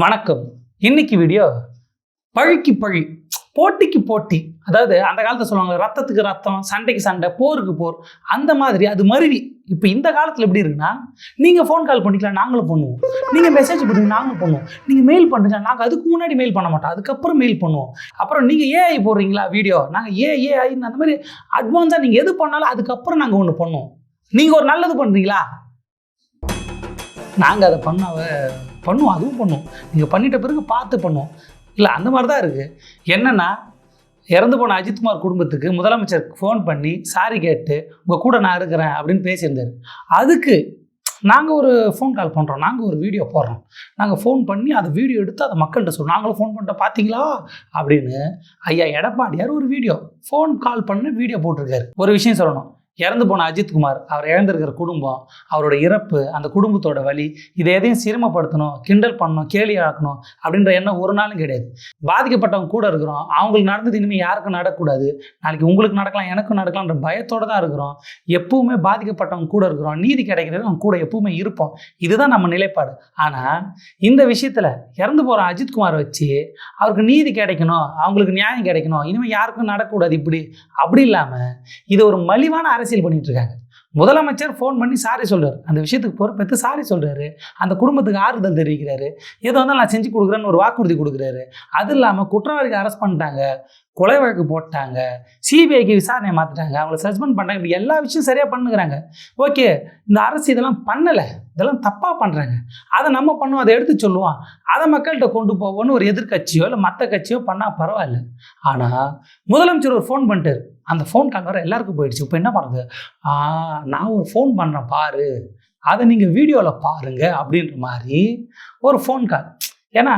வணக்கம். இன்னைக்கு வீடியோ பழிக்கு பழி போட்டிக்கு போட்டி. அதாவது அந்த காலத்தில் சொல்லுவாங்க ரத்தத்துக்கு ரத்தம் சண்டைக்கு சண்டை போருக்கு போர். அந்த மாதிரி அது மருவி. இப்போ இந்த காலத்தில் எப்படி இருக்குன்னா நீங்கள் ஃபோன் கால் பண்ணிக்கலாம் நாங்களும் பண்ணுவோம். நீங்கள் மெசேஜ் பண்ணுங்க நாங்களும் பண்ணுவோம். நீங்கள் மெயில் பண்ணுறீங்க நாங்கள் அதுக்கு முன்னாடி மெயில் பண்ண மாட்டோம். அதுக்கப்புறம் மெயில் பண்ணுவோம். அப்புறம் நீங்கள் ஏஐ போடுறீங்களா வீடியோ நாங்கள் ஏ ஏஐன்னு அந்த மாதிரி அட்வான்ஸாக நீங்கள் எது பண்ணாலும் அதுக்கப்புறம் நாங்கள் ஒன்று பண்ணுவோம். நீங்கள் ஒரு நல்லது பண்ணுறீங்களா நாங்கள் அதை பண்ண பண்ணுவோம் அதுவும் பண்ணுவோம் நீங்கள் பண்ணிட்ட பிறகு பார்த்து பண்ணுவோம் இல்லை அந்த மாதிரி தான் இருக்குது என்னென்னா இறந்து போன அஜித்குமார் குடும்பத்துக்கு முதலமைச்சர் ஃபோன் பண்ணி சாரி கேட்டு உங்கள் கூட நான் இருக்கிறேன் அப்படின்னு பேசியிருந்தார். அதுக்கு நாங்கள் ஒரு ஃபோன் கால் பண்ணுறோம் நாங்கள் ஒரு வீடியோ போடுறோம். நாங்கள் ஃபோன் பண்ணி அதை வீடியோ எடுத்து அதை மக்கள்கிட்ட சொல்றோம். நாங்களும் ஃபோன் பண்ணிட்டோம் பார்த்தீங்களா அப்படின்னு ஐயா எடப்பாடியார் ஒரு வீடியோ ஃபோன் கால் பண்ணி வீடியோ போட்டிருக்காரு. ஒரு விஷயம் சொல்லணும். இறந்து போன அஜித்குமார் அவர் இழந்திருக்கிற குடும்பம் அவரோட இறப்பு அந்த குடும்பத்தோட வலி இதை எதையும் சிரமப்படுத்தணும் கிண்டல் பண்ணணும் கேலி ஆக்கணும் அப்படின்ற எண்ணம் ஒரு நாளும் கிடையாது. பாதிக்கப்பட்டவங்க கூட இருக்கிறோம் அவங்களுக்கு நடந்தது இனிமேல் யாருக்கும் நடக்கக்கூடாது. நாளைக்கு உங்களுக்கு நடக்கலாம் எனக்கும் நடக்கலாம்ன்ற பயத்தோடு தான் இருக்கிறோம். எப்பவுமே பாதிக்கப்பட்டவங்க கூட இருக்கிறோம் நீதி கிடைக்கிறது அவங்க கூட எப்பவுமே இருப்போம். இதுதான் நம்ம நிலைப்பாடு. ஆனால் இந்த விஷயத்தில் இறந்து போகிற அஜித்குமார் வச்சு அவருக்கு நீதி கிடைக்கணும் அவங்களுக்கு நியாயம் கிடைக்கணும் இனிமேல் யாருக்கும் நடக்கக்கூடாது இப்படி. அப்படி இல்லாமல் இது ஒரு மலிவான அரசியல் பண்ணிட்டு இருக்காங்க முதலமைச்சர் ஃபோன் பண்ணி சாரி சொல்கிறார் அந்த விஷயத்துக்கு பொறுப்பேற்று சாரி சொல்கிறாரு அந்த குடும்பத்துக்கு ஆறுதல் தெரிவிக்கிறாரு. எது வந்தாலும் நான் செஞ்சு கொடுக்குறேன்னு ஒரு வாக்குறுதி கொடுக்குறாரு. அது இல்லாமல் குற்றவாளிக்கு அரெஸ்ட் பண்ணிட்டாங்க. கொலை வழக்கு போட்டாங்க. சிபிஐக்கு விசாரணை மாற்றிட்டாங்க அவங்கள சஸ்பெண்ட் பண்ணாங்க இப்படி எல்லா விஷயம் சரியாக பண்ணுகிறாங்க ஓகே இந்த அரசு இதெல்லாம் பண்ணலை. இதெல்லாம் தப்பாக பண்ணுறாங்க அதை நம்ம பண்ணுவோம். அதை எடுத்து சொல்லுவோம். அதை மக்கள்கிட்ட கொண்டு போவோம்னு ஒரு எதிர்க்கட்சியோ இல்லை மற்ற கட்சியோ பண்ணால் பரவாயில்ல. ஆனால் முதலமைச்சர் ஒரு ஃபோன் பண்ணிட்டார். அந்த ஃபோன் கால் வர எல்லாருக்கும் போயிடுச்சு. இப்போ என்ன பண்ணுறது நான் ஒரு ஃபோன் பண்ணுறேன் பாரு. அதை நீங்கள் வீடியோவில் பாருங்க அப்படின்ற மாதிரி ஒரு ஃபோன் கால் ஏன்னா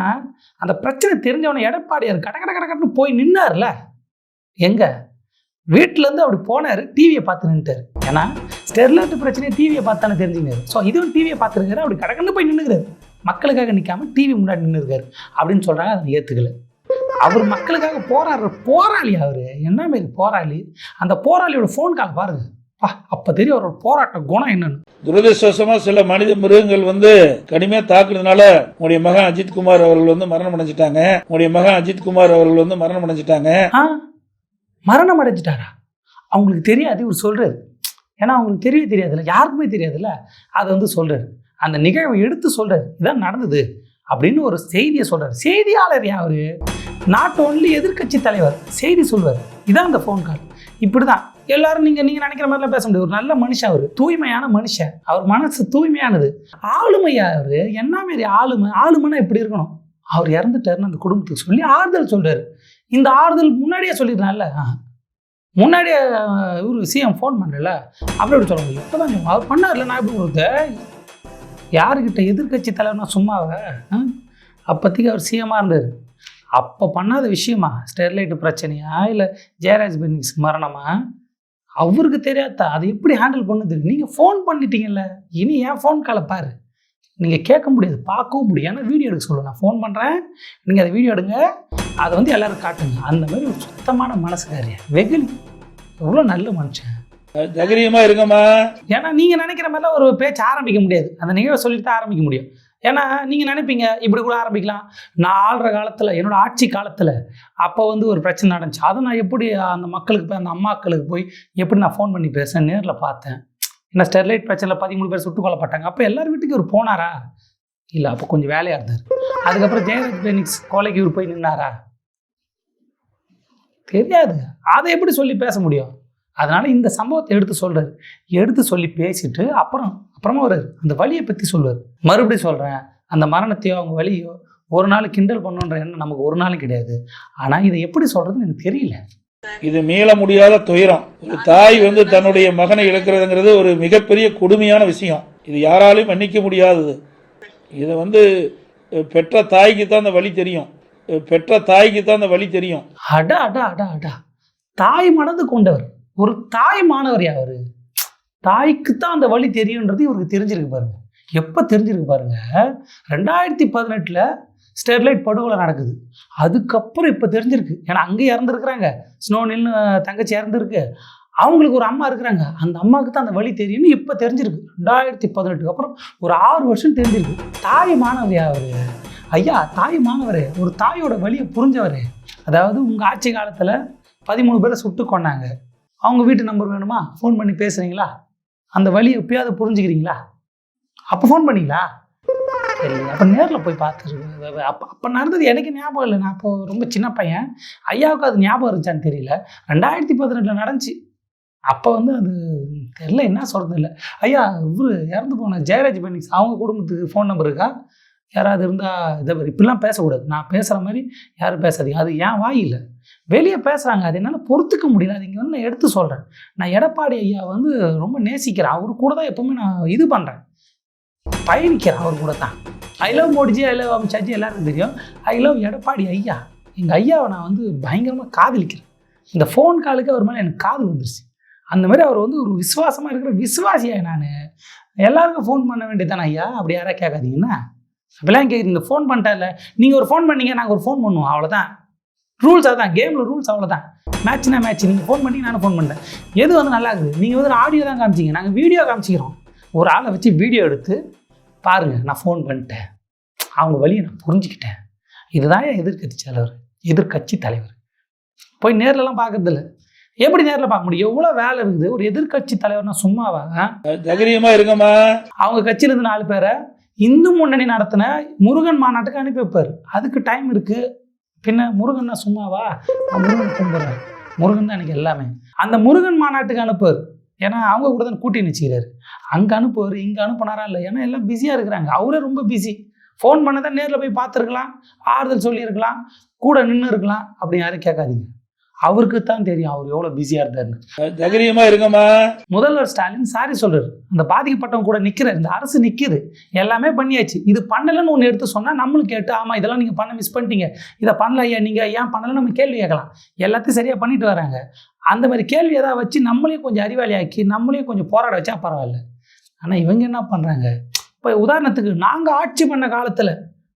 அந்த பிரச்சனை தெரிஞ்சவனை எடப்பாடியார் கட கட கட கடன்னு போய் நின்னார்ல. எங்கே? வீட்டிலேருந்து அப்படி போனார் டிவியை பார்த்து நின்றுட்டார் ஏன்னா ஸ்டெர்லைட் பிரச்சனையை டிவியை பார்த்தானே தெரிஞ்சுங்கிறாரு ஸோ இதுவும் டிவியை பார்த்துருக்காரு அப்படி கடக்கன்னு போய் நின்றுக்கிறார் மக்களுக்காக நிற்காம டிவி முன்னாடி நின்றுருக்காரு அப்படின்னு சொல்கிறாங்க அதை ஏற்றுக்கல அவர் மக்களுக்காக போராடுற போராளி அவர். என்ன மாரி போராளி? அந்த போராளியோட ஃபோன் கால் பாருங்க. அப்போ தெரியும் அவரோட போராட்ட குணம் என்னன்னு. துரதிருஷ்டவசமா சில மனித மிருகங்கள் வந்து கடுமையா தாக்குறதுனால உங்களுடைய மகன் அஜித்குமார் அவர்கள் வந்து மரணம் அடைஞ்சிட்டாங்க. உங்களுடைய மகன் அஜித்குமார் அவர்கள் வந்து மரணம் அடைஞ்சிட்டாங்க. மரணம் அடைஞ்சிட்டாரா? அவங்களுக்கு தெரியாது இவர் சொல்கிறாரு ஏன்னா அவங்களுக்கு தெரியவே தெரியாதுல்ல. யாருக்குமே தெரியாதுல்ல. அதை வந்து சொல்கிறாரு அந்த நிகழ்வை எடுத்து சொல்கிறாரு இதான் நடந்தது. அப்படின்னு ஒரு செய்தியை சொல்கிறார் செய்தியாளர் யார்? நாட் ஒன்லி எதிர்க்கட்சி தலைவர் செய்தி சொல்வார். இதான் அந்த ஃபோன் கால் இப்படி தான் எல்லாரும் நீங்கள் நீங்கள் நினைக்கிற மாதிரிலாம் பேச முடியாது. ஒரு நல்ல மனுஷன் அவர். தூய்மையான மனுஷன். அவர் மனசு தூய்மையானது. ஆளுமையா அவர் என்ன மாரி ஆளுமை? ஆளுமைன்னா இப்படி இருக்கணும். அவர் இறந்துட்டாருன்னு அந்த குடும்பத்துக்கு சொல்லி ஆறுதல் சொல்கிறார் இந்த ஆறுதல் முன்னாடியே சொல்லிடுறான்ல முன்னாடியே இவர் சிஎம் ஃபோன் பண்ணல அப்படி சொல்ல முடியும்? இப்போதான் அவர் பண்ணார்ல நான் எப்படி கொடுத்த யாருக்கிட்ட எதிர்க்கட்சி தலைவர்னா சும்மாவ? ஆ? அப்போதைக்கு அவர் சிஎமாக இருந்தார். அப்போ பண்ணாத விஷயமா? ஸ்டெர்லைட்டு பிரச்சனையா? இல்லை ஜெயராஜ் பென்னிக்ஸ் மரணமா? அவருக்கு தெரியாதா? அதை எப்படி ஹேண்டில் பண்ணுது? நீங்கள் ஃபோன் பண்ணிட்டீங்கல்ல. இனி ஏன் ஃபோன் காலை பாரு. நீங்கள் கேட்க முடியாது பார்க்கவும் முடியும் ஏன்னா வீடியோ எடுக்க சொல்லுவேன் நான் ஃபோன் பண்ணுறேன் நீங்கள் அதை வீடியோ எடுங்க. அதை வந்து எல்லோரும் காட்டுங்க. அந்த மாதிரி ஒரு சுத்தமான மனசுக்காரியா? வெகுலி எவ்வளோ நல்ல மனுஷன். தைரியமா இருங்கம்மா. ஏன்னா நீங்கள் நினைக்கிற மாதிரிலாம் ஒரு பேச்சு ஆரம்பிக்க முடியாது. அந்த நிகழ்வை சொல்லிட்டு தான் ஆரம்பிக்க முடியும். ஏன்னா நீங்கள் நினைப்பீங்க இப்படி கூட ஆரம்பிக்கலாம். நான் ஆள்ற காலத்தில் என்னோட ஆட்சி காலத்தில் அப்போ வந்து ஒரு பிரச்சனை நடந்துச்சு. அதை நான் எப்படி அந்த மக்களுக்கு போய் அந்த அம்மாக்களுக்கு போய் எப்படி நான் ஃபோன் பண்ணி பேசுகிறேன் நேரில் பார்த்தேன். என்ன ஸ்டெர்லைட் பிரச்சனையில் பதிமூணு பேர் சுட்டுக் கொல்லப்பட்டாங்க. அப்போ எல்லார் வீட்டுக்கு இவர் போனாரா? இல்லை அப்போ கொஞ்சம் வேலையாக இருந்தார். அதுக்கப்புறம் ஜெயராஜ் பெனிக்ஸ் கொலைக்கு இவர் போய் நின்னாரா? தெரியாது. அதை எப்படி சொல்லி பேச முடியும்? அதனால இந்த சம்பவத்தை எடுத்து சொல்றாரு. எடுத்து சொல்லி பேசிட்டு அப்புறம் அப்புறமா வர்றாரு. அந்த வலியை பற்றி சொல்லுவார். மறுபடியும் சொல்கிறேன் அந்த மரணத்தையோ அவங்க வலியோ ஒரு நாள் கிண்டல் பண்ணுன்ற எண்ணம் நமக்கு ஒரு நாளும் கிடையாது. ஆனால் இதை எப்படி சொல்கிறதுன்னு எனக்கு தெரியல. இது மீள முடியாத துயரம். ஒரு தாய் வந்து தன்னுடைய மகனை இழக்கிறதுங்கிறது ஒரு மிகப்பெரிய கொடுமையான விஷயம். இது யாராலையும் மன்னிக்க முடியாதது. இதை வந்து பெற்ற தாய்க்கு தான் அந்த வழி தெரியும். பெற்ற தாய்க்கு தான் அந்த வழி தெரியும். அடா அடா அடா அடா. தாய் மனது கொண்டவர். ஒரு தாய் மாணவர் அவர். தாய்க்கு தான் அந்த வழி தெரியுன்றது இவருக்கு தெரிஞ்சிருக்கு பாருங்க. எப்போ தெரிஞ்சிருக்கு பாருங்க? ரெண்டாயிரத்தி பதினெட்டில் ஸ்டெர்லைட் படுகொலை நடக்குது. அதுக்கப்புறம் இப்போ தெரிஞ்சிருக்கு. ஏன்னா அங்கே இறந்துருக்குறாங்க. ஸ்னோனில்னு தங்கச்சி இறந்துருக்கு. அவங்களுக்கு ஒரு அம்மா இருக்கிறாங்க. அந்த அம்மாவுக்கு தான் அந்த வழி தெரியும்னு இப்போ தெரிஞ்சிருக்கு. ரெண்டாயிரத்தி பதினெட்டுக்கு அப்புறம் ஒரு ஆறு வருஷம் தெரிஞ்சிருக்கு. தாய் மாணவரையா அவர். ஐயா தாய் மாணவர் ஒரு தாயோட வழியை புரிஞ்சவர். அதாவது உங்கள் ஆட்சி காலத்தில் பதிமூணு பேரை சுட்டு கொண்டாங்க அவங்க வீட்டு நம்பர் வேணுமா? ஃபோன் பண்ணி பேசுகிறீங்களா அந்த வழியை எப்பயாவது புரிஞ்சுக்கிறீங்களா? அப்போ ஃபோன் பண்ணிங்களா? சரி அப்போ நேரில் போய் பார்த்துருக்கு அப்போ அப்போ நடந்தது எனக்கு ஞாபகம் இல்லை. நான் அப்போ ரொம்ப சின்ன பையன். ஐயாவுக்கு அது ஞாபகம் இருந்துச்சான்னு தெரியல. ரெண்டாயிரத்தி பதினெட்டில் நடந்துச்சு. அப்போ வந்து அது தெரில என்ன சொல்கிறது இல்லை ஐயா இவர் இறந்து போன ஜெயராஜ் பெனிக்ஸ் அவங்க குடும்பத்துக்கு ஃபோன் நம்பர் இருக்கா? யாராவது இருந்தால் இதை இப்படிலாம் பேசக்கூடாது. நான் பேசுகிற மாதிரி யாரும் பேசாதீங்க. அது ஏன் வாயில் வெளியே பேசுகிறாங்க அது என்னால் பொறுத்துக்க முடியல. அது இங்கே வந்து நான் எடுத்து சொல்கிறேன் நான் எடப்பாடி ஐயா வந்து ரொம்ப நேசிக்கிறேன். அவர் கூட தான் எப்போவுமே நான் இது பண்ணுறேன் பயணிக்கிறேன் அவர் கூட தான். I love Modiji I love Amit Shah ji எல்லாருக்கும் தெரியும். ஐ லவ் எடப்பாடி ஐயா. எங்கள் ஐயாவை நான் வந்து பயங்கரமாக காதலிக்கிறேன். இந்த ஃபோன் காலுக்கு அவர் மேலே எனக்கு காதல் வந்துருச்சு. அந்த மாதிரி அவர் வந்து ஒரு விசுவாசமாக இருக்கிற விசுவாசியாக நான். எல்லாருக்கும் ஃபோன் பண்ண வேண்டியதானே ஐயா? அப்படி யாராவது கேட்காதீங்கன்னா அப்படிலாம் கேட்குறீங்க ஃபோன் பண்ணிட்டால நீங்கள் ஒரு ஃபோன் பண்ணீங்க நாங்கள் ஒரு ஃபோன் பண்ணுவோம். அவ்வளோதான் ரூல்ஸ் அதுதான். கேமில் ரூல்ஸ் அவ்வளோதான் மேட்ச்னா மேட்ச் நீங்கள் ஃபோன் பண்ணி நானும் ஃபோன் பண்ணேன் எது வந்து நல்லா இருக்குது? நீங்கள் வந்து ஆடியோ தான் காமிச்சிங்க. நாங்கள் வீடியோ காமிச்சிக்கிறோம். ஒரு ஆளை வச்சு வீடியோ எடுத்து பாருங்கள் நான் ஃபோன் பண்ணிட்டேன். அவங்க வழியை நான் புரிஞ்சுக்கிட்டேன். இதுதான் என் எதிர்க்கட்சி தலைவர். எதிர்க்கட்சி தலைவர். போய் நேர்லலாம் பார்க்கறதில்ல. எப்படி நேரில் பார்க்க முடியும்? எவ்வளோ வேலை இருக்குது? ஒரு எதிர்க்கட்சி தலைவர்னா சும்மாவா ஆ? தைரியமா இருங்கம்மா. அவங்க கட்சியிலேருந்து நாலு பேரை இந்து முன்னணி நடத்தின முருகன் மாநாட்டுக்கு அனுப்பி வைப்பார். அதுக்கு டைம் இருக்கு. பின்ன முருகன்னா சும்மாவா? முருகன் கும்பிட்றேன் முருகன் தான் எனக்கு எல்லாமே. அந்த முருகன் மாநாட்டுக்கு அனுப்புவார். ஏன்னா அவங்க கூட தான் கூட்டி நிச்சுக்கிறாரு. அங்கே அனுப்புவார் இங்கே அனுப்புனாரா இல்லை ஏன்னா எல்லாம் பிஸியாக இருக்கிறாங்க. அவரே ரொம்ப பிஸி ஃபோன் பண்ண தான் நேரில் போய் பார்த்துருக்கலாம். ஆறுதல் சொல்லியிருக்கலாம். கூட நின்று இருக்கலாம் அப்படின்னு யாரும் கேட்காதீங்க. அவருக்கு தான் தெரியும் அவர் எவ்வளோ பிஸியாக இருந்தாருன்னு. தைரியமா இருங்கம்மா. முதல்வர் ஸ்டாலின் சாரி சொல்றாரு. அந்த பாதிக்கப்பட்டவங்க கூட நிற்கிறார் இந்த அரசு நிற்கிது எல்லாமே பண்ணியாச்சு. இது பண்ணலைன்னு ஒன்று எடுத்து சொன்னால் நம்மளும் கேட்டு ஆமாம் இதெல்லாம் நீங்கள் பண்ண மிஸ் பண்ணிட்டீங்க. இதை பண்ணல ஐயா நீங்கள் ஏன் பண்ணலன்னு நம்ம கேள்வி கேட்கலாம். எல்லாத்தையும் சரியாக பண்ணிட்டு வராங்க. அந்த மாதிரி கேள்வி ஏதாவது வச்சு நம்மளையும் கொஞ்சம் அறிவாளியாக்கி நம்மளையும் கொஞ்சம் போராட வச்சா பரவாயில்ல. ஆனால் இவங்க என்ன பண்ணுறாங்க இப்போ உதாரணத்துக்கு நாங்கள் ஆட்சி பண்ண காலத்தில்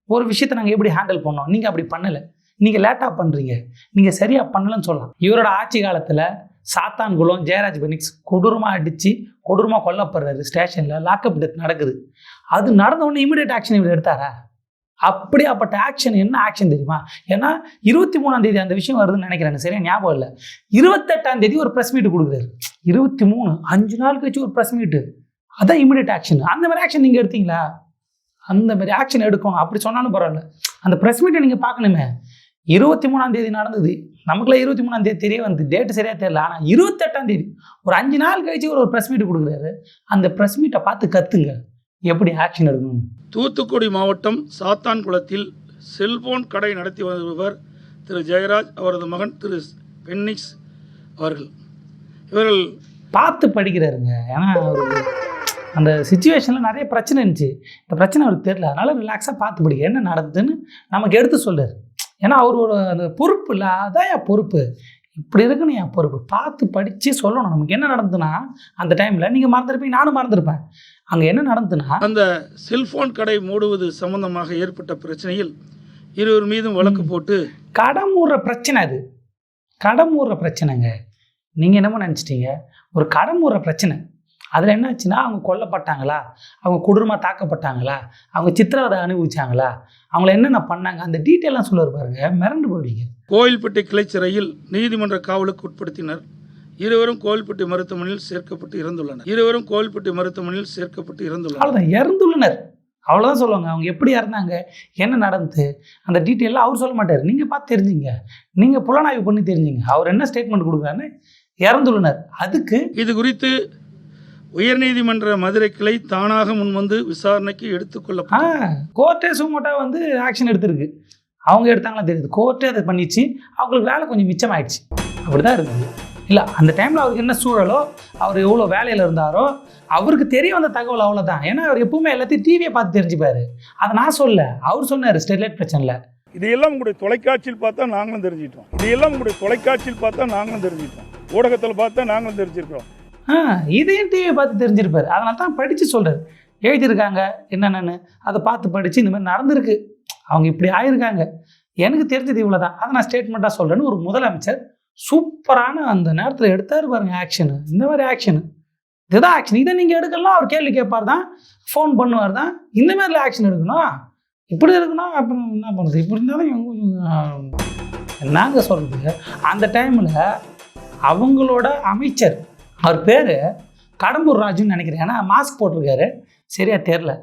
ஒரு விஷயத்தை நாங்கள் எப்படி ஹேண்டில் பண்ணோம்? நீங்கள் அப்படி பண்ணலை. நீங்கள் லேட்டாக பண்ணுறீங்க நீங்கள் சரியாக பண்ணலன்னு சொல்லலாம். இவரோட ஆட்சி காலத்தில் சாத்தான்குளம் ஜெயராஜ் பெனிக்ஸ் கொடூரமாக அடித்து கொடூரமாக கொல்லப்படுறாரு ஸ்டேஷனில். லாக்அப் டெத் நடக்குது. அது நடந்த இமீடியட் ஆக்ஷன் இவர் எடுத்தாரா? அப்படியாப்பட்ட ஆக்ஷன் என்ன ஆக்ஷன் தெரியுமா? ஏன்னா இருபத்தி மூணாம் தேதி அந்த விஷயம் வருதுன்னு நினைக்கிறேன். சரியா ஞாபகம் இல்லை. இருபத்தெட்டாம் தேதி ஒரு ப்ரெஸ் மீட் கொடுக்குறாரு. இருபத்தி மூணு அஞ்சு நாள் கழிச்சு ஒரு ப்ரெஸ் மீட்டு அதான் இமீடியட் ஆக்ஷன். அந்த மாதிரி ஆக்ஷன் நீங்கள் எடுத்தீங்களா? அந்த மாதிரி ஆக்ஷன் எடுக்கணும். அப்படி சொன்னாலும் பரவாயில்ல. அந்த ப்ரெஸ் மீட்டை நீங்கள் பார்க்கணுமே. இருபத்தி மூணாம் தேதி நடந்தது. நமக்குலாம் இருபத்தி மூணாம் தேதி தெரிய வந்து டேட்டு சரியாக தெரியல. ஆனால் இருபத்தெட்டாம் தேதி ஒரு அஞ்சு நாள் கழிச்சு ஒரு ப்ரெஸ் மீட் கொடுக்குறாரு. அந்த ப்ரெஸ் மீட்டை பார்த்து கத்துங்க. எப்படி ஆக்ஷன் எடுக்கணும் தூத்துக்குடி மாவட்டம் சாத்தான்குளத்தில் செல்போன் கடை நடத்தி வருபவர் திரு ஜெயராஜ் அவரது மகன் திரு பென்னிக்ஸ் அவர்கள். இவர்கள் பார்த்து படிக்கிறாருங்க. ஏன்னா அந்த சுச்சுவேஷனில் நிறைய பிரச்சனை இருந்துச்சு. இந்த பிரச்சனை அவருக்கு தெரியல. அதனால ரிலாக்ஸாக பார்த்து படிக்க என்ன நடந்ததுன்னு நமக்கு எடுத்து சொல்றாரு. ஏன்னா அவரோட அந்த பொறுப்பு இல்லை அதான் என் பொறுப்பு. இப்படி இருக்குன்னு என் பொறுப்பு. பார்த்து படித்து சொல்லணும். நமக்கு என்ன நடந்ததுன்னா அந்த டைமில் நீங்கள் மறந்துருப்பீங்க நானும் மறந்துருப்பேன். அங்கே என்ன நடந்ததுன்னா அந்த செல்போன் கடை மூடுவது சம்பந்தமாக ஏற்பட்ட பிரச்சனையில் இருவர் மீதும் வழக்கு போட்டு கடமுற பிரச்சனை அது. கடமுற பிரச்சனைங்க. நீங்கள் என்னமோ நினச்சிட்டீங்க. ஒரு கடமுற பிரச்சனை. அதில் என்னாச்சுன்னா அவங்க கொல்லப்பட்டாங்களா? அவங்க கொடூரமாக தாக்கப்பட்டாங்களா? அவங்க சித்திரவதை அனுபவிச்சாங்களா? அவங்கள என்னென்ன பண்ணாங்க? அந்த டீட்டெயிலாம் சொல்லுவார் பாருங்க. மிரண்டு போயிடுவீங்க. கோயில்பட்டி கிளைச்சிறையில் நீதிமன்ற காவலுக்கு உட்படுத்தினர். இருவரும் கோயில்பட்டி மருத்துவமனையில் சேர்க்கப்பட்டு இறந்துள்ளனர். இருவரும் கோயில்பட்டி மருத்துவமனையில் சேர்க்கப்பட்டு இறந்துள்ளனர். அவ்வளோதான் இறந்துள்ளனர். அவ்வளோதான் சொல்லுவாங்க. அவங்க எப்படி இறந்தாங்க? என்ன நடந்துச்சு அந்த டீட்டெயிலாம் அவர் சொல்ல மாட்டார். நீங்கள் பார்த்து தெரிஞ்சுங்க. நீங்கள் புலனாய்வு பண்ணி தெரிஞ்சுங்க. அவர் என்ன ஸ்டேட்மெண்ட் கொடுக்குறாருன்னு இறந்துள்ளனர். அதுக்கு இது குறித்து உயர்நீதிமன்ற மதுரை கிளை தானாக முன்வந்து விசாரணைக்கு எடுத்துக்கொள்ள கோர்ட்டே சுமோட்டா வந்து ஆக்ஷன் எடுத்திருக்கு. அவங்க எடுத்தாங்களா தெரியுது. கோர்ட்டே அதை பண்ணிச்சு. அவங்களுக்கு வேலை கொஞ்சம் மிச்சமாயிடுச்சு. அப்படி தான் இருக்குது இல்லை அந்த டைமில் அவருக்கு என்ன சூழலோ அவர் எவ்வளோ வேலையில் இருந்தாரோ அவருக்கு தெரிய வந்த தகவல் அவ்வளோதான் ஏன்னா அவர் எப்பவுமே எல்லாத்தையும் டிவியை பார்த்து தெரிஞ்சுப்பாரு. அதை நான் சொல்ல அவர் சொன்னார் ஸ்டெர்லைட் பிரச்சனையில் இதையெல்லாம் உங்களுடைய தொலைக்காட்சியில் பார்த்தா நாங்களும் தெரிஞ்சிட்டோம் இதையெல்லாம் உங்களுடைய தொலைக்காட்சியில் பார்த்தா நாங்களும் தெரிஞ்சிட்டோம் ஊடகத்தில் பார்த்தா நாங்களும் தெரிஞ்சிருக்கிறோம். ஆ இதையும் டிவியை பார்த்து தெரிஞ்சிருப்பார். அதனால தான் படித்து சொல்கிறார் எழுதியிருக்காங்க என்னென்னு அதை பார்த்து படித்து இந்த மாதிரி நடந்திருக்கு. அவங்க இப்படி ஆயிருக்காங்க. எனக்கு தெரிஞ்சது இவ்வளோ தான் அதை நான் ஸ்டேட்மெண்ட்டாக சொல்கிறேன்னு ஒரு முதலமைச்சர் சூப்பரான அந்த நேரத்தில் எடுத்தார் பாருங்க ஆக்ஷனு இந்த மாதிரி ஆக்ஷனு இதுதான் ஆக்ஷன் இதை நீங்கள் எடுக்கலாம். அவர் கேள்வி கேட்பார் தான். ஃபோன் பண்ணுவார் தான். இந்த மாதிரில ஆக்ஷன் எடுக்கணும். இப்படி இருக்கணும் அப்புறம் என்ன பண்ணுறது இப்படி இருந்தாலும் நாங்கள் சொல்கிறது அந்த டைமில் அவங்களோட அமைச்சர் அவர் பேர் கடம்பூர் ராஜுன்னு நினைக்கிறேன். ஏன்னா மாஸ்க் போட்டிருக்காரு. சரியா தெரில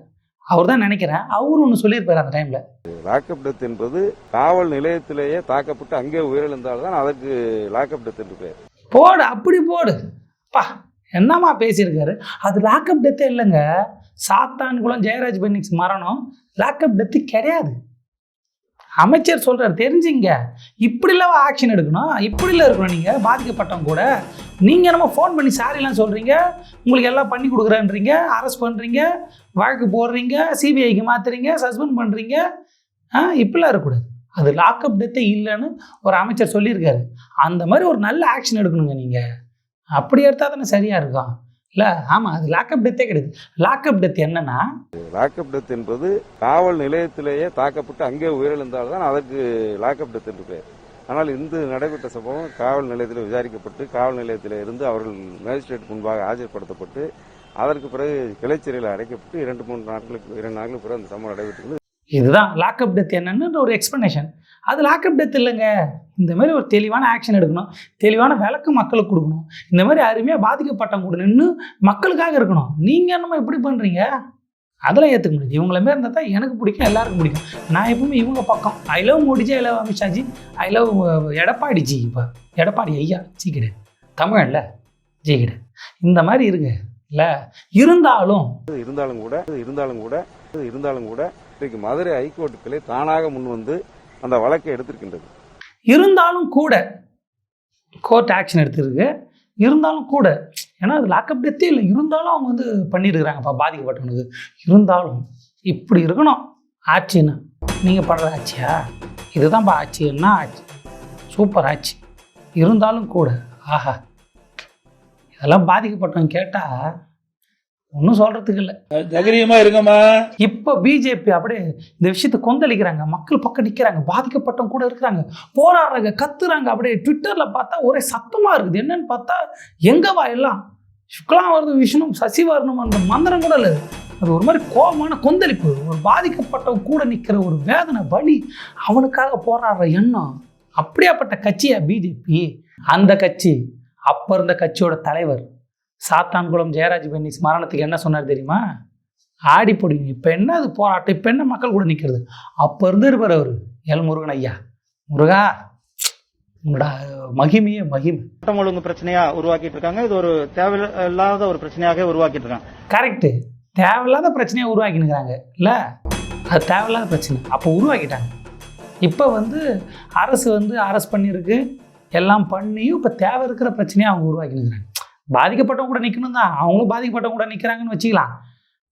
அவர் தான் நினைக்கிறேன். அவர் ஒன்று சொல்லியிருப்பார் அந்த டைமில் லாக்அப் டெத் என்பது காவல் நிலையத்திலேயே தாக்கப்பட்டு அங்கே உயிரிழந்தால் தான் அதற்கு லாக்அப் டெத் என்று பெயர். போடு அப்படி போடு. பா என்னம்மா பேசியிருக்காரு? அது லாக்அப் டெத்தே இல்லைங்க. சாத்தான்குளம் ஜெயராஜ் பென்னிக்ஸ் மரணம். லாக்அப் டெத்து கிடையாது. அமைச்சர் சொல்கிறார் தெரிஞ்சுங்க. இப்படிலாம் ஆக்ஷன் எடுக்கணும் இப்படிலாம் இருக்கணும் நீங்கள் பாதிக்கப்பட்டவங்க கூட. நீங்கள் நம்ம ஃபோன் பண்ணி சாரிலாம் சொல்கிறீங்க உங்களுக்கு எல்லாம் பண்ணி கொடுக்குறேன்றீங்க அரெஸ்ட் பண்ணுறீங்க வழக்கு போடுறீங்க சிபிஐக்கு மாற்றுறீங்க சஸ்பெண்ட் பண்ணுறீங்க ஆ இப்படிலாம் இருக்கக்கூடாது. அது லாக்அப் டெத்தே இல்லைன்னு ஒரு அமைச்சர் சொல்லியிருக்காரு. அந்த மாதிரி ஒரு நல்ல ஆக்ஷன் எடுக்கணுங்க நீங்கள் அப்படி எடுத்தால் தானே சரியாக இருக்கும். இல்லை ஆமாம் அது லாக்அப் டெத்தே கிடையாது. லாக்அப் டெத் என்னன்னா லாக்அப் டெத் என்பது காவல் நிலையத்திலேயே தாக்கப்பட்டு அங்கே உயிரிழந்தால் தான் அதற்கு லாக்அப் டெத் என்று பெயர். ஆனால் இந்த நடைபெற்ற சம்பவம் காவல் நிலையத்தில் விசாரிக்கப்பட்டு காவல் நிலையத்தில் இருந்து அவர்கள் மேஜிஸ்ட்ரேட் முன்பாக ஆஜர்படுத்தப்பட்டு அதற்கு பிறகு கிளைச்சிறையில் அடைக்கப்பட்டு இரண்டு மூன்று நாட்களுக்கு இரண்டு நாட்களுக்கு பிறகு அந்த சம்பவம் நடைபெற்றது இதுதான் லாக்அப் டெத் என்னன்னு ஒரு எக்ஸ்ப்ளனேஷன் அது லாக்அப் டெத் இல்லைங்க. இந்த மாதிரி ஒரு தெளிவான ஆக்ஷன் எடுக்கணும். தெளிவான விளக்கம் மக்களுக்கு கொடுக்கணும். இந்த மாதிரி அருமையாக பாதிக்கப்பட்டவங்க கூட நின்று மக்களுக்காக இருக்கணும். நீங்கள் என்னமோ எப்படி பண்ணுறீங்க அதெல்லாம் ஏற்றுக்க முடியாது. இவங்கள மாரி இருந்தால் தான் எனக்கு பிடிக்கும் எல்லாருக்கும் பிடிக்கும். நான் எப்பவுமே இவங்க பக்கம். I love Modi ji I love Amit Shah ji. I love Edappadi ji இப்போ. எடப்பாடி ஐயா ஜி கிடையாது தமிழ்ல ஜி கிடையாது இந்த மாதிரி இருங்க. இல்லை இருந்தாலும். இருந்தாலும் கூட இருந்தாலும் கூட இருந்தாலும் கூட இன்றைக்கு மதுரை ஹைகோர்ட் கிளை தானாக முன் வந்து அந்த வழக்கை எடுத்திருக்கின்றது. இருந்தாலும் கூட கோர்ட் ஆக்ஷன் எடுத்திருக்கு. இருந்தாலும் கூட ஏன்னா அது லாக்அப் டெத்தே இல்லை. இருந்தாலும் அவங்க வந்து பண்ணிட்டுருக்குறாங்கப்பா பாதிக்கப்பட்டவனுக்கு. இருந்தாலும் இப்படி இருக்கணும். ஆட்சின்னா நீங்கள் பண்ணுற ஆட்சியா? இதுதான்ப்பா ஆட்சி. என்ன ஆட்சி? சூப்பர் ஆட்சி. இருந்தாலும் கூட ஆஹா. இதெல்லாம் பாதிக்கப்பட்டவன் கேட்டால் ஒன்றும் சொல்கிறதுக்கு இல்லை. தைரியமா இருங்கம்மா. இப்போ பிஜேபி அப்படியே இந்த விஷயத்தை கொந்தளிக்கிறாங்க. மக்கள் பக்கம் நிற்கிறாங்க பாதிக்கப்பட்டவங்க கூட இருக்கிறாங்க. போராடுறாங்க கத்துறாங்க. அப்படியே ட்விட்டரில் பார்த்தா ஒரே சத்தமாக இருக்குது. என்னன்னு பார்த்தா எங்கவா எல்லாம்? சுக்லாம் வருது விஷ்ணு சசி வரணும் அந்த மந்திரம் கூட இல்லை. அது ஒரு மாதிரி கோபமான கொந்தளிப்பு. ஒரு பாதிக்கப்பட்டவங்க கூட நிற்கிற ஒரு வேதனை வலி அவனுக்காக போராடுற எண்ணம். அப்படியாப்பட்ட கட்சியா பிஜேபி அந்த கட்சி அப்போ இருந்த கட்சியோட தலைவர் சாத்தான்குளம் ஜெயராஜ் பென்னிஸ் மரணத்துக்கு என்ன சொன்னார் தெரியுமா? ஆடி போடுவீங்க. இப்போ என்ன அது போராட்டம்? இப்போ என்ன மக்கள் கூட நிற்கிறது அப்போ இருந்து இருப்பார் அவர். எல் முருகன் ஐயா. முருகா உங்களோட மகிமையே மகிமை. சட்டம் ஒழுங்கு பிரச்சனையா உருவாக்கிட்டு இருக்காங்க. இது ஒரு தேவையில்லாத ஒரு பிரச்சனையாக உருவாக்கிட்டு இருக்காங்க. கரெக்டு தேவையில்லாத பிரச்சனையை உருவாக்கினுக்கிறாங்க. இல்லை? அது தேவையில்லாத பிரச்சனை. அப்போ உருவாக்கிட்டாங்க. இப்போ வந்து அரசு வந்து அரெஸ்ட் பண்ணியிருக்கு. எல்லாம் பண்ணியும் இப்போ தேவை இருக்கிற பிரச்சனையை அவங்க உருவாக்கினுக்கிறாங்க. பாதிக்கப்பட்டவங்க கூட நிற்கணும் தான் அவங்களும் பாதிக்கப்பட்டவங்க கூட நிற்கிறாங்கன்னு வச்சுக்கலாம்.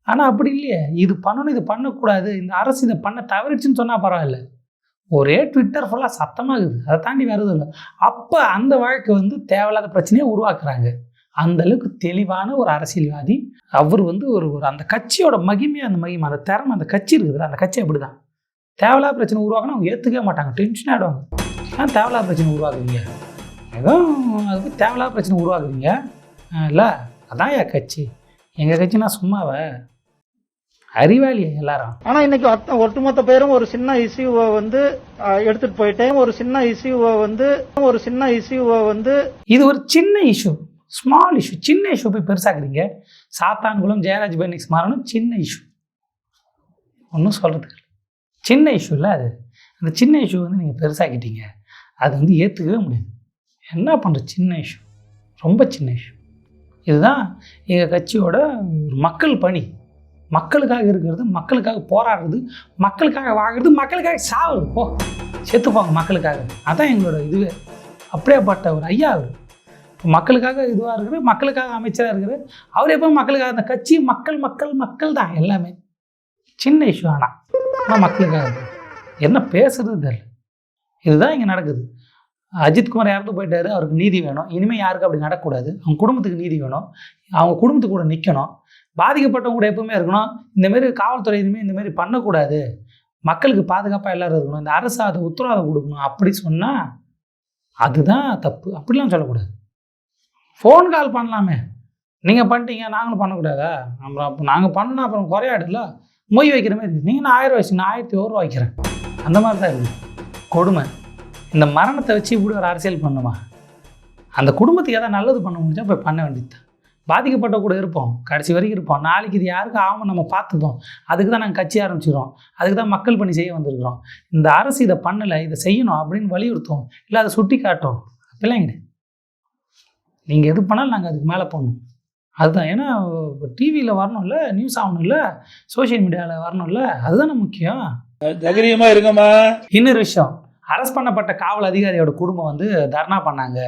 ஆனால் அப்படி இல்லையே. இது பண்ணணும் இது பண்ணக்கூடாது. இந்த அரசு இதை பண்ண தவறிடுச்சுன்னு சொன்னால் பரவாயில்ல. ஒரே ட்விட்டர் ஃபுல்லாக சத்தமாகுது. அதை தாண்டி வேறு எதுவும் இல்லை. அப்போ அந்த வாழ்க்கை வந்து தேவையில்லாத பிரச்சனையை உருவாக்குறாங்க. அந்த அளவுக்கு தெளிவான ஒரு அரசியல்வாதி. அவர் வந்து ஒரு ஒரு அந்த கட்சியோட மகிமையை அந்த மகிமை அந்த திறமை அந்த கட்சி இருக்குதுல்ல அந்த கட்சி அப்படி தான் தேவையில்லாத பிரச்சனை உருவாக்கினா அவங்க ஏற்றுக்கவே மாட்டாங்க. டென்ஷன் ஆகிடுவாங்க ஏன் தேவையில்லாத பிரச்சனை உருவாக்குவீங்க ஏதோ அதுக்கு தேவையில்லாத பிரச்சனை உருவாக்குவீங்க இல்லை அதான் என் கட்சி. எங்கள் கட்சி நான் சும்மாவே. அறிவாளியா எல்லாரும். ஆனா இன்னைக்கு அத்த- ஒட்டுமொத்த பேரும் ஒரு சின்ன இஷ்யூவை வந்து எடுத்துட்டு போயிட்டேன். ஒரு சின்ன இஷ்யூவை வந்து ஒரு சின்ன இஷ்யூவை வந்து இது ஒரு சின்ன இஷ்யூ. ஸ்மால் இஷ்யூ சின்ன இஷ்யூ போய் பெருசாக்குறீங்க. சாத்தான்குளம் ஜெயராஜ் பென்னிக்ஸ் மாறணும் சின்ன இஷ்யூ. ஒன்றும் சொல்கிறதுக்கு சின்ன இஷ்யூ இல்லை அது. அந்த சின்ன இஷ்யூ வந்து நீங்கள் பெருசாக்கிட்டீங்க. அது வந்து ஏற்றுக்கவே முடியாது. என்ன பண்ணுற சின்ன இஷ்யூ. ரொம்ப சின்ன இஷ்யூ. இதுதான் எங்கள் கட்சியோட ஒரு மக்கள் பணி. மக்களுக்காக இருக்கிறது மக்களுக்காக போராடுறது மக்களுக்காக வாங்குறது மக்களுக்காக சாவுறது போ செத்துப்பாங்க மக்களுக்காக. அதான் எங்களோட இதுவே. அப்படியேப்பட்ட ஒரு ஐயா அவர். இப்போ மக்களுக்காக இதுவாக இருக்கிற மக்களுக்காக அமைச்சராக இருக்கிற அவர் எப்போ மக்களுக்காக அந்த கட்சி மக்கள் மக்கள் மக்கள் தான் எல்லாமே. சின்ன இஷ்யூ ஆனால் ஆனால் மக்களுக்காக. என்ன பேசுறது தெரியல. இதுதான் இங்கே நடக்குது. அஜித்குமார் இறந்து போயிட்டாரு அவருக்கு நீதி வேணும். இனிமேல் யாருக்கும் அப்படி நடக்கக்கூடாது. அவங்க குடும்பத்துக்கு நீதி வேணும். அவங்க குடும்பத்துக்கு கூட நிற்கணும் பாதிக்கப்பட்டவங்க கூட எப்பவுமே இருக்கணும். இந்தமாரி காவல்துறை இனிமேல் இந்தமாரி பண்ணக்கூடாது. மக்களுக்கு பாதுகாப்பாக எல்லாரும் இருக்கணும். இந்த அரசு அதை உத்தரவாதம் கொடுக்கணும் அப்படி சொன்னால் அதுதான் தப்பு. அப்படிலாம் சொல்லக்கூடாது. ஃபோன் கால் பண்ணலாமே. நீங்கள் பண்ணிட்டீங்க நாங்களும் பண்ணக்கூடாதா? அப்புறம் அப்போ நாங்கள் பண்ணால் அப்புறம் குறையாடுல மொய் வைக்கிற மாதிரி இருக்குது நீங்கள் நான் ஆயிரம் வச்சு நான் ஆயிரத்தி ஒரு ரூபா வைக்கிறேன். அந்த மாதிரி தான் இருக்குது கொடுமை. இந்த மரணத்தை வச்சு இப்படி ஒரு அரசியல் பண்ணுமா? அந்த குடும்பத்துக்கு எதாவது நல்லது பண்ண முடிஞ்சா போய் பண்ண வேண்டியது பாதிக்கப்பட்ட கூட இருப்போம். கடைசி வரைக்கும் இருப்போம். நாளைக்கு இது யாருக்கு ஆகும் நம்ம பார்த்துப்போம். அதுக்கு தான் நாங்கள் கட்சி ஆரம்பிச்சிடுறோம் அதுக்கு தான் மக்கள் பணி செய்ய வந்திருக்கிறோம். இந்த அரசு இதை பண்ணலை இதை செய்யணும் அப்படின்னு வலியுறுத்தும் இல்லை அதை சுட்டி காட்டும் அப்படிலாம் கிடையாது நீங்கள் எது பண்ணாலும் நாங்கள் அதுக்கு மேலே போகணும் அதுதான். ஏன்னா டிவியில் வரணும்ல நியூஸ் ஆகணும்ல சோஷியல் மீடியாவில் வரணும்ல அதுதானே முக்கியம். தைரியமா இருங்கம்மா. இன்னொரு விஷயம். அரெஸ்ட் பண்ணப்பட்ட காவல் அதிகாரியோட குடும்பம் வந்து தர்ணா பண்ணாங்க.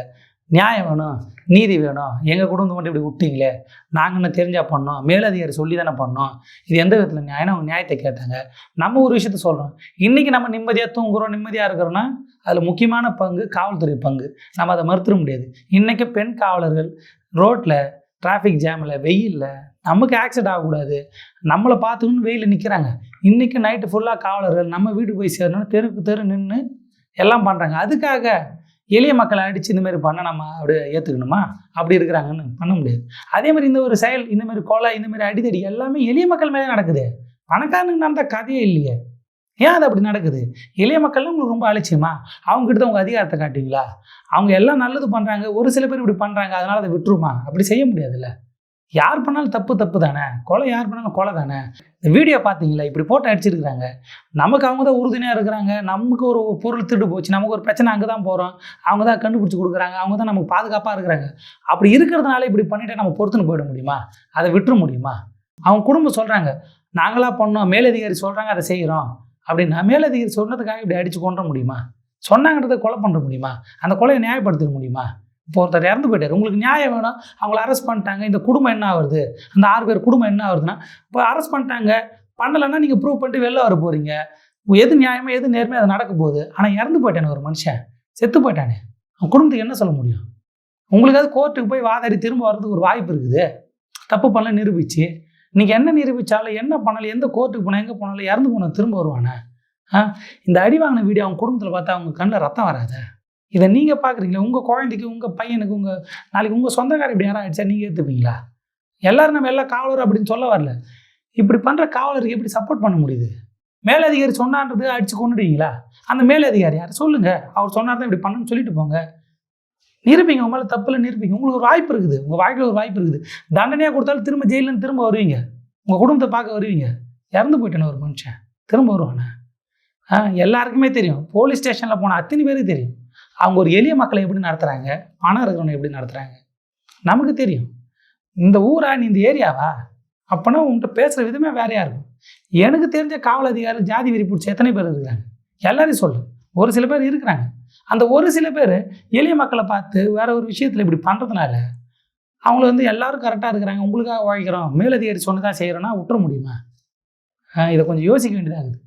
நியாயம் வேணும் நீதி வேணும். எங்கள் குடும்பத்தை மட்டும் இப்படி விட்டீங்களே? நாங்கள் என்ன தெரிஞ்சால் பண்ணோம்? மேலதிகாரி சொல்லி தானே பண்ணோம்? இது எந்த விதத்தில் நியாயம் அவங்க நியாயத்தை கேட்டாங்க. நம்ம ஒரு விஷயத்த சொல்கிறோம் இன்றைக்கி நம்ம நிம்மதியாக தூங்குறோம் நிம்மதியாக இருக்கிறோன்னா அதில் முக்கியமான பங்கு காவல்துறை பங்கு. நம்ம அதை மறுத்துட முடியாது. இன்றைக்கி பெண் காவலர்கள் ரோட்டில் டிராஃபிக் ஜாமில் வெயிலில் நமக்கு ஆக்சிடென்ட் ஆகக்கூடாது. நம்மளை பார்த்துக்கணும்னு வெயிலில் நிற்கிறாங்க இன்றைக்கி நைட்டு ஃபுல்லாக காவலர்கள் நம்ம வீட்டுக்கு போய் சேரணும்னு தெருக்கு தெரு நின்று எல்லாம் பண்ணுறாங்க அதுக்காக எளிய மக்களை அடித்து இந்தமாரி பண்ண நம்ம அப்படியே ஏற்றுக்கணுமா அப்படி இருக்கிறாங்கன்னு பண்ண முடியாது. அதே மாதிரி இந்த ஒரு செயல் இந்த மாதிரி கொலை இந்த மாதிரி அடிதடி எல்லாமே எளிய மக்கள் மேலே நடக்குது. பணக்காரனுக்கு நடந்த கதையே இல்லையே. ஏன் அது அப்படி நடக்குது? எளிய மக்கள்லாம் உங்களுக்கு ரொம்ப அலட்சியமா? அவங்ககிட்ட தான் உங்கள் அதிகாரத்தை காட்டுவீங்களா? அவங்க எல்லாம் நல்லது பண்ணுறாங்க ஒரு சில பேர் இப்படி பண்ணுறாங்க அதனால் அதை விட்டுருமா? அப்படி செய்ய முடியாதுல்ல. யார் பண்ணாலும் தப்பு தப்பு தானே? கொலை யார் பண்ணாலும் கொலை தானே? இந்த வீடியோ பார்த்தீங்களா? இப்படி போட்டு அடிச்சிருக்கிறாங்க. நமக்கு அவங்க தான் உறுதுணையாக இருக்கிறாங்க. நமக்கு ஒரு பொருள் திருட்டு போச்சு. நமக்கு ஒரு பிரச்சனை அங்கே தான் போகிறோம் அவங்க தான் கண்டுபிடிச்சி கொடுக்குறாங்க. அவங்க தான் நமக்கு பாதுகாப்பாக இருக்கிறாங்க. அப்படி இருக்கிறதுனால இப்படி பண்ணிட்டு நம்ம பொறுத்துன்னு போயிட முடியுமா? அதை விட்டுற முடியுமா? அவங்க குடும்பம் சொல்கிறாங்க நாங்களாக பண்ணோம். மேலதிகாரி சொல்கிறாங்க அதை செய்கிறோம் அப்படின்னா மேலதிகாரி சொன்னதுக்காக இப்படி அடித்து கொன்ற முடியுமா? சொன்னாங்கன்றதை கொலை பண்ணுற முடியுமா? அந்த கொலையை நியாயப்படுத்திட முடியுமா? இப்போ ஒருத்தர் இறந்து போயிட்டார். உங்களுக்கு நியாயம் வேணும். அவங்கள அரெஸ்ட் பண்ணிட்டாங்க. இந்த குடும்பம் என்ன ஆகுது? அந்த ஆறு பேர் குடும்பம் என்ன ஆகுதுன்னா இப்போ அரெஸ்ட் பண்ணிட்டாங்க. பண்ணலைன்னா நீங்கள் ப்ரூவ் பண்ணிட்டு வெளில வர போகிறீங்க எது நியாயமோ எது நேர்மையாக அது நடக்க போகுது. ஆனால் இறந்து போயிட்டானே ஒரு மனுஷன். செத்து போயிட்டானே. அவன் குடும்பத்துக்கு என்ன சொல்ல முடியும்? உங்களுக்காவது கோர்ட்டுக்கு போய் வாதாடி திரும்ப வர்றதுக்கு ஒரு வாய்ப்பு இருக்குது. தப்பு பண்ணல நிரூபிச்சு. நீங்கள் என்ன நிரூபிச்சாலும் என்ன பண்ணலை எந்த கோர்ட்டுக்கு போனால் எங்கே போனாலும் இறந்து போனால் திரும்ப வருவானே? ஆ? இந்த அடி வாங்கின வீடியோ அவங்க குடும்பத்தில் பார்த்தா அவங்க கண்ணில் ரத்தம் வராதே. இதை நீங்கள் பார்க்குறீங்களா உங்கள் குழந்தைக்கு உங்கள் பையனுக்கு உங்கள் நாளைக்கு உங்கள் சொந்தக்காரர் இப்படி யாரும் ஆகிடுச்சா நீங்கள் ஏற்றுப்பீங்களா எல்லாரும் நம்ம எல்லாம் காவலர் அப்படின்னு சொல்ல வரல. இப்படி பண்ணுற காவலருக்கு எப்படி சப்போர்ட் பண்ண முடியுது? மேலதிகாரி சொன்னான்றது அடித்து கொண்டுடுவீங்களா அந்த மேலதிகாரி யார்? சொல்லுங்கள் அவர் சொன்னார் தான் இப்படி பண்ணணும்னு சொல்லிட்டு போங்க. நிரூபிங்க. உங்க மேலே தப்பில் நிரூபிங்க. உங்களுக்கு ஒரு வாய்ப்பு இருக்குது. உங்கள் வாழ்க்கையில் ஒரு வாய்ப்பு இருக்குது. தண்டனையாக கொடுத்தாலும் திரும்ப ஜெயிலேருந்து திரும்ப வருவீங்க. உங்கள் குடும்பத்தை பார்க்க வருவீங்க. இறந்து போயிட்டேன ஒரு மனுஷன். திரும்ப வருவானே? ஆ எல்லாருக்குமே தெரியும். போலீஸ் ஸ்டேஷனில் போன அத்தனை பேருக்கு தெரியும். அவங்க ஒரு எளிய மக்களை எப்படி நடத்துகிறாங்க பணம் இருக்கிறவனை எப்படி நடத்துகிறாங்க நமக்கு தெரியும். இந்த ஊரா நீ இந்த ஏரியாவா? அப்போனா உங்கள்கிட்ட பேசுகிற விதமே வேறையாக இருக்கும்? எனக்கு தெரிஞ்ச காவல் அதிகாரி ஜாதி வெறி பிடிச்ச எத்தனை பேர் இருக்கிறாங்க? எல்லாரையும் சொல்லு. ஒரு சில பேர் இருக்கிறாங்க. அந்த ஒரு சில பேர் எளிய மக்களை பார்த்து வேற ஒரு விஷயத்தில் இப்படி பண்ணுறதுனால அவங்கள வந்து எல்லாரும் கரெக்டாக இருக்கிறாங்க. உங்களுக்காக உழைக்கிறோம். மேலதிகாரி சொன்னதாக செய்கிறோன்னா விட்டுற முடியுமா? இதை கொஞ்சம் யோசிக்க வேண்டியதாக இருக்குது.